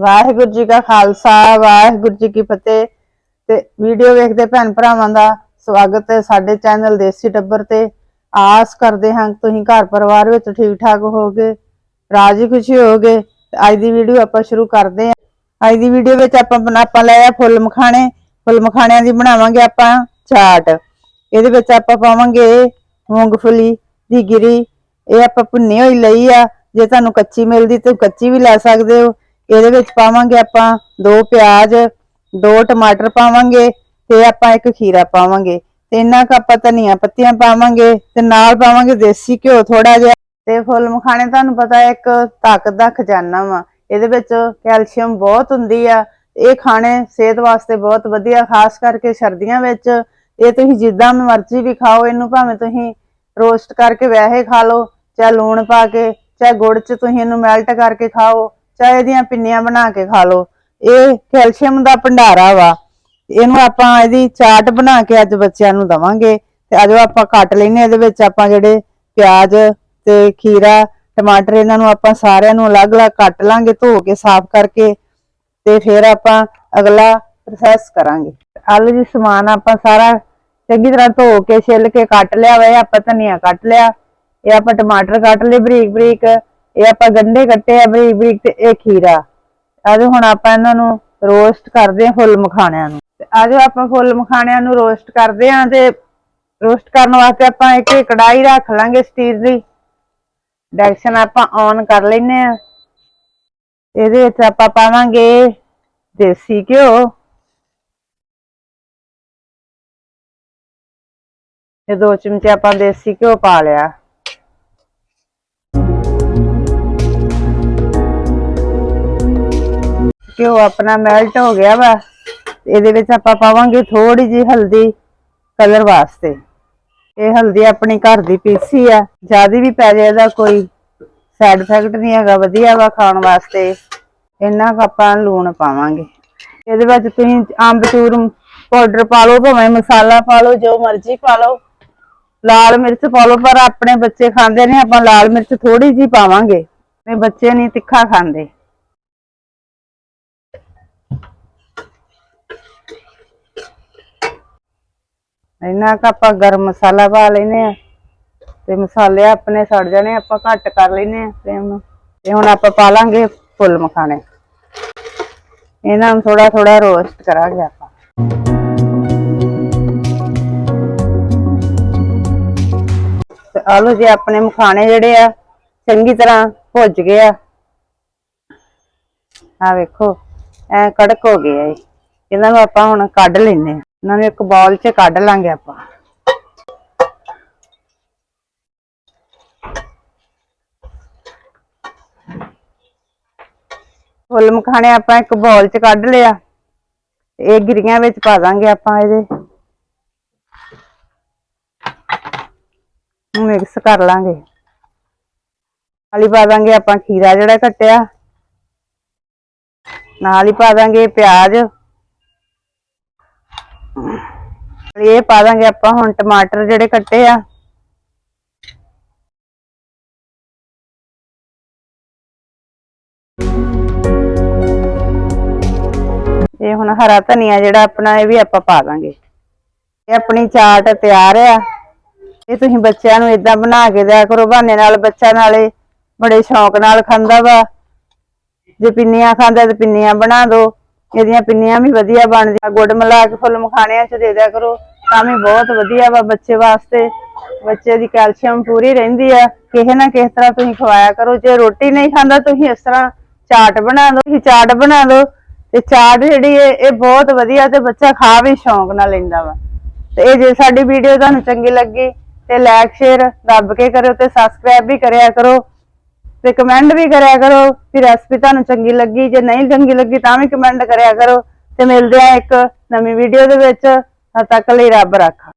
ਵਾਹਿਗੁਰੂ ਜੀ ਕਾ ਖਾਲਸਾ, ਵਾਹਿਗੁਰੂ ਜੀ ਕੀ ਫਤਿਹ। ਤੇ ਵੀਡੀਓ ਵੇਖਦੇ ਭੈਣ ਭਰਾਵਾਂ ਦਾ ਸਵਾਗਤ ਹੈ ਸਾਡੇ ਚੈਨਲ ਦੇਸੀ ਟੱਬਰ ਤੇ। ਆਸ ਕਰਦੇ ਹਾਂ ਤੁਸੀਂ ਘਰ ਪਰਿਵਾਰ ਵਿੱਚ ਠੀਕ ਠਾਕ ਹੋਗੇ ਰਾਜੀ ਖੁਸ਼ੀ ਹੋਗੇ ਅੱਜ ਦੀ ਵੀਡੀਓ ਆਪਾਂ ਸ਼ੁਰੂ ਕਰਦੇ ਹਾਂ। ਅੱਜ ਦੀ ਵੀਡੀਓ ਵਿੱਚ ਆਪਾਂ ਆਪਾਂ ਲੈ ਆ ਫੁੱਲ ਮਖਾਣੇ। ਫੁੱਲ ਮਖਾਣਿਆਂ ਦੀ ਬਣਾਵਾਂਗੇ ਆਪਾਂ ਚਾਟ। ਇਹਦੇ ਵਿੱਚ ਆਪਾਂ ਪਾਵਾਂਗੇ ਮੂੰਗਫਲੀ ਦੀ ਗਿਰੀ। ਇਹ ਆਪਾਂ ਭੁੰਨੀ ਹੋਈ ਲਈ ਆ। ਜੇ ਤੁਹਾਨੂੰ ਕੱਚੀ ਮਿਲਦੀ ਤਾਂ ਕੱਚੀ ਵੀ ਲੈ ਸਕਦੇ ਹੋ। ਇਹਦੇ ਵਿੱਚ ਪਾਵਾਂਗੇ ਆਪਾਂ ਦੋ ਪਿਆਜ਼, ਦੋ ਟਮਾਟਰ ਪਾਵਾਂਗੇ ਤੇ ਆਪਾਂ ਇੱਕ ਖੀਰਾ ਪਾਵਾਂਗੇ। ਤੇ ਇਹਨਾਂ ਕ ਆਪਾਂ ਧਨੀਆ ਪੱਤੀਆਂ ਪਾਵਾਂਗੇ ਤੇ ਨਾਲ ਪਾਵਾਂਗੇ ਦੇਸੀ ਘਿਓ ਥੋੜਾ ਜਿਹਾ। ਤੇ ਫੁੱਲ ਮਖਾਣੇ ਤੁਹਾਨੂੰ ਪਤਾ ਇੱਕ ਤਾਕਤ ਦਾ ਖਜ਼ਾਨਾ ਵਾ। ਇਹਦੇ ਵਿੱਚ ਕੈਲਸ਼ੀਅਮ ਬਹੁਤ ਹੁੰਦੀ ਆ। ਇਹ ਖਾਣੇ ਸਿਹਤ ਵਾਸਤੇ ਬਹੁਤ ਵਧੀਆ, ਖਾਸ ਕਰਕੇ ਸਰਦੀਆਂ ਵਿੱਚ। ਇਹ ਤੁਸੀਂ ਜਿੱਦਾਂ ਮਰਜ਼ੀ ਵੀ ਖਾਓ, ਇਹਨੂੰ ਭਾਵੇਂ ਤੁਸੀਂ ਰੋਸਟ ਕਰਕੇ ਵੈਸੇ ਖਾ ਲਓ, ਚਾਹੇ ਲੂਣ ਪਾ ਕੇ, ਚਾਹੇ ਗੁੜ ਚ ਤੁਸੀਂ ਇਹਨੂੰ ਮੈਲਟ ਕਰਕੇ ਖਾਓ। ਚਾਹੇ ਦੀਆਂ ਪਿੰਨੀਆਂ ਬਣਾ ਕੇ ਖਾ ਲਓ। ਇਹ ਕੈਲਸ਼ੀਅਮ ਦਾ ਭੰਡਾਰਾ ਵਾ। ਇਹਨੂੰ ਆਪਾਂ ਇਹਦੀ ਚਾਟ ਬਣਾ ਕੇ ਅੱਜ ਬੱਚਿਆਂ ਨੂੰ ਦਵਾਂਗੇ। ਤੇ ਅੱਜ ਆਪਾਂ ਕੱਟ ਲੈਨੇ ਇਹਦੇ ਵਿੱਚ ਆਪਾਂ ਜਿਹੜੇ ਪਿਆਜ਼ ਤੇ ਖੀਰਾ, ਟਮਾਟਰ ਇਹਨਾਂ ਨੂੰ ਆਪਾਂ ਸਾਰਿਆਂ ਨੂੰ ਅਲੱਗ-ਅਲੱਗ ਕੱਟ ਲਾਂਗੇ, ਧੋ ਕੇ ਸਾਫ਼ ਕਰਕੇ ਤੇ ਫਿਰ ਆਪਾਂ ਅਗਲਾ ਪ੍ਰੋਸੈਸ ਕਰਾਂਗੇ। ਆਲੂ ਜੀ ਸਮਾਨ ਆਪਾਂ ਸਾਰਾ ਚੰਗੀ ਤਰ੍ਹਾਂ ਧੋ ਕੇ, ਛਿੱਲ ਕੇ ਕੱਟ ਲਿਆ ਵਾ, ਇਹ ਆਪਾਂ ਧਨੀਆ ਕੱਟ ਲਿਆ, ਇਹ ਆਪਾਂ ਟਮਾਟਰ ਕੱਟ ਲਏ ਬਰੀਕ ਬਰੀਕ ਇਹ ਆਪਾਂ ਗੰਢੇ ਕੱਟੇ ਆ ਬਰੀਕ ਬਰੀਕ ਤੇ ਇਹ ਖੀਰਾ। ਅੱਜ ਹੁਣ ਆਪਾਂ ਇਹਨਾਂ ਨੂੰ ਰੋਸਟ ਕਰਦੇ ਆ ਫੁੱਲ ਮਖਾਣਿਆਂ ਨੂੰ। ਤੇ ਅੱਜ ਆਪਾਂ ਫੁੱਲ ਮਖਾਣਿਆਂ ਨੂੰ ਰੋਸਟ ਕਰਦੇ ਆ ਤੇ ਰੋਸਟ ਕਰਨ ਵਾਸਤੇ ਆਪਾਂ ਇੱਕ ਕੜਾਈ ਰੱਖ ਲਾਂਗੇ ਸਟੀਲ ਦੀ। ਡੈਕਸ਼ਨ ਆਪਾਂ ਔਨ ਕਰ ਲੈਨੇ ਆ ਇਹਦੇ ਵਿੱਚ ਆਪਾਂ ਪਾਵਾਂਗੇ ਦੇਸੀ ਘਿਓ। ਤੇ ਦੋ ਚਮਚੇ ਆਪਾਂ ਦੇਸੀ ਘਿਓ ਪਾ ਲਿਆ। ਘਿਓ ਆਪਣਾ ਮੈਲਟ ਹੋ ਗਿਆ ਵਾ, ਇਹਦੇ ਵਿੱਚ ਆਪਾਂ ਪਾਵਾਂਗੇ ਥੋੜੀ ਜੀ ਹਲਦੀ ਕਲਰ ਵਾਸਤੇ। ਇਹ ਹਲਦੀ ਆਪਣੀ ਘਰ ਦੀ ਪੀਸੀ ਆ, ਜ਼ਿਆਦਾ ਵੀ ਪੈ ਜਾਏ ਇਹਦਾ ਕੋਈ ਸਾਈਡ ਇਫੈਕਟ ਨਹੀਂ ਹੈਗਾ, ਵਧੀਆ ਵਾ ਖਾਣ ਵਾਸਤੇ। ਇੰਨਾ ਕੁ ਆਪਾਂ ਲੂਣ ਪਾਵਾਂਗੇ। ਇਹਦੇ ਵਿੱਚ ਤੁਸੀਂ ਅੰਬਚੂਰ ਪਾਊਡਰ ਪਾ ਲਓ, ਭਾਵੇਂ ਮਸਾਲਾ ਪਾ ਲਓ, ਜੋ ਮਰਜ਼ੀ ਪਾ ਲਓ। ਲਾਲ ਮਿਰਚ ਪਾ ਲਓ, ਪਰ ਆਪਣੇ ਬੱਚੇ ਖਾਂਦੇ ਨੇ, ਆਪਾਂ ਲਾਲ ਮਿਰਚ ਥੋੜੀ ਜੀ ਪਾਵਾਂਗੇ। ਤੇ ਬੱਚੇ ਨਹੀਂ ਤਿੱਖਾ ਖਾਂਦੇ। ਇਹਨਾਂ ਕ ਆਪਾਂ ਗਰਮ ਮਸਾਲਾ ਪਾ ਲੈਨੇ ਆ ਤੇ ਮਸਾਲੇ ਆਪਣੇ ਸੜ ਜਾਣੇ, ਆਪਾਂ ਘੱਟ ਕਰ ਲੈਨੇ ਆ ਤੇ ਨੂੰ। ਤੇ ਹੁਣ ਆਪਾਂ ਪਾ ਲਾਂਗੇ ਫੁੱਲ ਮਖਾਣੇ। ਇਹਨਾਂ ਨੂੰ ਥੋੜਾ ਥੋੜਾ ਰੋਸਟ ਕਰਾਂਗੇ ਆਪਾਂ। ਤੇ ਆਲੂ ਜੇ ਆਪਣੇ ਮਖਾਣੇ ਜਿਹੜੇ ਆ, ਚੰਗੀ ਤਰ੍ਹਾਂ ਭੁੱਜ ਗਏ ਆ। ਆ ਵੇਖੋ, ਐ ਕੜਕ ਹੋ ਗਏ ਆ ਇਹ। ਇਹਨਾਂ ਨੂੰ ਆਪਾਂ ਹੁਣ ਕੱਢ ਲੈਨੇ ਆ ਇਹਨਾਂ ਨੂੰ ਇੱਕ ਬਾਉਲ 'ਚ ਕੱਢ ਲਾਂਗੇ ਆਪਾਂ। ਫੁੱਲ ਮਖਾਣੇ ਆਪਾਂ ਇੱਕ ਬਾਉਲ 'ਚ ਕੱਢ ਲਿਆ। ਇਹ ਗਿਰੀਆਂ ਵਿੱਚ ਪਾ ਦਾਂਗੇ ਆਪਾਂ ਇਹਦੇ। ਮਿਕਸ ਕਰ ਲਾਂਗੇ। ਨਾਲ ਹੀ ਪਾ ਦਾਂਗੇ ਆਪਾਂ ਖੀਰਾ ਜਿਹੜਾ ਕੱਟਿਆ ਨਾਲ ਹੀ ਪਾ ਦਾਂਗੇ ਪਿਆਜ਼। ਇਹ ਪਾ ਦਾਂਗੇ ਆਪਾਂ ਹੁਣ ਟਮਾਟਰ ਜਿਹੜੇ ਕੱਟੇ ਆ। ਇਹ ਹੁਣ ਹਰਾ ਧਨੀਆ ਜਿਹੜਾ ਆਪਣਾ, ਇਹ ਵੀ ਆਪਾਂ ਪਾ ਦਾਂਗੇ। ਇਹ ਆਪਣੀ ਚਾਟ ਤਿਆਰ ਆ। ਇਹ ਤੁਸੀਂ ਬੱਚਿਆਂ ਨੂੰ ਇਦਾਂ ਬਣਾ ਕੇ ਦਿਆ ਕਰੋ, ਬਹਾਨੇ ਨਾਲ ਬੱਚਾ ਨਾਲੇ ਬੜੇ ਸ਼ੌਂਕ ਨਾਲ ਖਾਂਦਾ ਵਾ। ਜੇ ਪਿੰਨੀਆਂ ਖਾਂਦਾ ਤੇ ਪਿੰਨੀਆਂ ਬਣਾ ਦਿਓ ਇਹਦੀਆਂ ਪਿੰਨੀਆਂ ਵੀ ਵਧੀਆ ਬਣਦੀਆਂ, ਗੁੜ ਮਿਲਾ ਕੇ ਫੁੱਲ ਮਖਾਣਿਆਂ ਚ ਦੇ ਦਿਆ ਕਰੋ, ਤਾਂ ਵੀ ਬਹੁਤ ਵਧੀਆ ਵਾ ਬੱਚੇ ਵਾਸਤੇ। ਬੱਚੇ ਦੀ ਕੈਲਸ਼ੀਅਮ ਪੂਰੀ ਰਹਿੰਦੀ ਆ, ਕਿਸੇ ਨਾ ਕਿਸੇ ਤਰ੍ਹਾਂ ਤੁਸੀਂ ਖਵਾਇਆ ਕਰੋ, ਜੇ ਰੋਟੀ ਨਹੀਂ ਖਾਂਦਾ ਤੁਸੀਂ ਇਸ ਤਰ੍ਹਾਂ ਚਾਟ ਬਣਾ ਦਿਓ, ਤੁਸੀਂ ਚਾਟ ਬਣਾ ਦਿਓ, ਤੇ ਚਾਟ ਜਿਹੜੀ ਹੈ ਇਹ ਬਹੁਤ ਵਧੀਆ ਤੇ ਬੱਚਾ ਖਾ ਵੀ ਸ਼ੌਂਕ ਨਾਲ ਲੈਂਦਾ ਵਾ। ਤੇ ਇਹ ਜੇ ਸਾਡੀ ਵੀਡੀਓ ਤੁਹਾਨੂੰ ਚੰਗੀ ਲੱਗੀ, ਤੇ ਲਾਈਕ ਸ਼ੇਅਰ ਦੱਬ ਕੇ ਕਰਿਓ ਤੇ ਸਬਸਕ੍ਰਾਈਬ ਵੀ ਕਰਿਆ ਕਰੋ। ਤੇ ਕਮੈਂਟ ਵੀ ਕਰਿਆ ਕਰੋ, ਵੀ ਰੈਸਪੀ ਤੁਹਾਨੂੰ ਚੰਗੀ ਲੱਗੀ, ਜੇ ਨਹੀਂ ਚੰਗੀ ਲੱਗੀ ਤਾਂ ਵੀ ਕਮੈਂਟ ਕਰਿਆ ਕਰੋ, ਤੇ ਮਿਲਦੇ ਆ ਇੱਕ ਨਵੀਂ ਵੀਡੀਓ ਦੇ ਵਿੱਚ, ਤਦ ਤੱਕ ਲਈ ਰੱਬ ਰੱਖਾ।